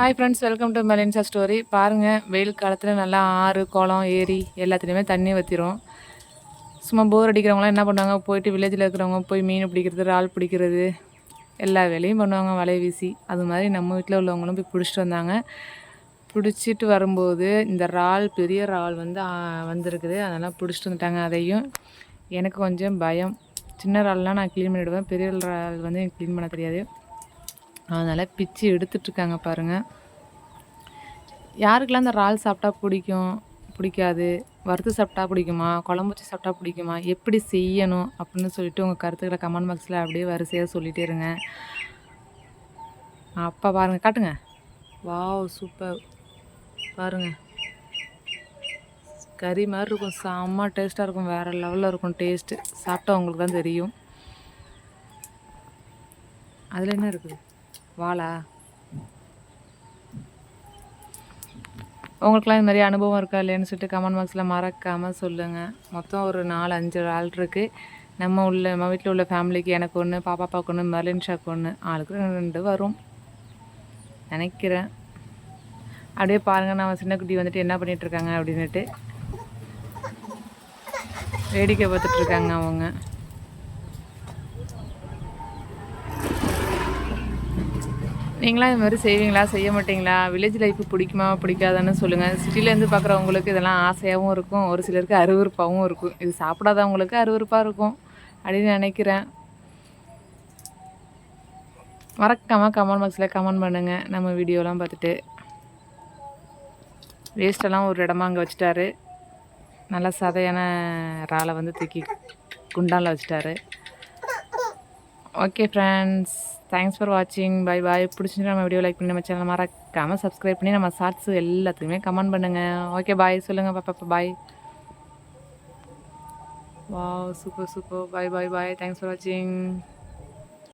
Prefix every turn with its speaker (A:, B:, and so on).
A: Hi friends welcome to மெலின்சா story பாருங்கள் வெயில் காலத்தில் நல்லா ஆறு குளம் ஏரி எல்லாத்துலேயுமே தண்ணி வற்றிரும் சும்மா போர் அடிக்கிறவங்களாம் என்ன பண்ணுவாங்க? போயிட்டு வில்லேஜில் இருக்கிறவங்க போய் மீன் பிடிக்கிறது இறால் பிடிக்கிறது எல்லா வேலையும் பண்ணுவாங்க வலை வீசி. அது மாதிரி நம்ம வீட்டில் உள்ளவங்களும் போய் பிடிச்சிட்டு வந்தாங்க. பிடிச்சிட்டு வரும்போது இந்த இறால் பெரிய இறால் வந்து வந்திருக்குது. அதெல்லாம் பிடிச்சிட்டு வந்துட்டாங்க அதையும். எனக்கு கொஞ்சம் பயம். சின்ன இறால்லாம் நான் க்ளீன் பண்ணிவிடுவேன் பெரிய இறால் வந்து எனக்கு க்ளீன் பண்ண தெரியாது. அதனால் பிச்சு எடுத்துட்ருக்காங்க பாருங்கள் யாருக்கெல்லாம் இந்த இறால் சாப்பிட்டா பிடிக்கும்? பிடிக்காது. வறுத்து சாப்பிட்டா பிடிக்குமா? குழம்பு வச்சு சாப்பிட்டா பிடிக்குமா? எப்படி செய்யணும்? அப்படின்னு சொல்லிட்டு உங்கள் கருத்துக்களை கமெண்ட் பாக்ஸில் அப்படியே வரிசையாக சொல்லிகிட்டே இருங்க. அப்பா பாருங்கள் காட்டுங்க. வாவ் சூப்பர் பாருங்கள் கறி மாதிரி இருக்கும். செம்ம டேஸ்ட்டாக இருக்கும். வேறு லெவலில் இருக்கும் டேஸ்ட்டு சாப்பிட்டா உங்களுக்கு தான் தெரியும். அதில் என்ன இருக்குது? வாழா உங்களுக்குலாம் இந்த மாதிரி அனுபவம் இருக்கா இல்லையான்னு சொல்லிட்டு கமெண்ட் பாக்ஸில் மறக்காமல் சொல்லுங்கள் மொத்தம் ஒரு நாலு அஞ்சு ஆள் இருக்குது நம்ம உள்ள நம்ம வீட்டில் உள்ள ஃபேமிலிக்கு எனக்கு ஒன்று பாப்பா பாப்பாவுக்கு ஒன்று மெர்லின் ஷாக்கு ஒன்று ஆளுக்கு ரெண்டு வரும். நினைக்கிறேன். அப்படியே பாருங்கள் நம்ம சின்ன குட்டி வந்துட்டு என்ன பண்ணிகிட்ருக்காங்க அப்படின்னுட்டு. வேடிக்கை பார்த்துட்ருக்காங்க அவங்க. நீங்களாம் இது மாதிரி செய்வீங்களா? செய்ய மாட்டீங்களா? வில்லேஜ் லைஃப் பிடிக்குமா? பிடிக்காதான்னு சொல்லுங்கள் சிட்டிலேருந்து பார்க்குறவங்களுக்கு இதெல்லாம் ஆசையாகவும் இருக்கும். ஒரு சிலருக்கு அருவறுப்பாகவும் இருக்கும். இது சாப்பிடாதவங்களுக்கு அருவறுப்பாக இருக்கும் அப்படின்னு நினைக்கிறேன். மறக்காமல் கமெண்ட் பாக்ஸில் கமெண்ட் பண்ணுங்கள் நம்ம வீடியோலாம் பார்த்துட்டு வேஸ்ட்டெல்லாம் ஒரு இடமா அங்கே வச்சுட்டாரு. நல்லா சதையான இறாலை வந்து தூக்கி குண்டானில் வச்சுட்டாரு. ஓகே ஃப்ரெண்ட்ஸ் தேங்க்ஸ் ஃபார் வாட்சிங் பை பாய் பிடிச்சிட்டு நம்ம வீடியோ லைக் பண்ணி நம்ம சேனல் மறக்காமல் சப்ஸ்கிரைப் பண்ணி நம்ம ஷார்ட்ஸ் எல்லாத்துக்குமே கமெண்ட் பண்ணுங்கள் ஓகே பாய் சொல்லுங்கள் பாப்பா பாய் வா super super bye bye bye thanks for வாட்சிங்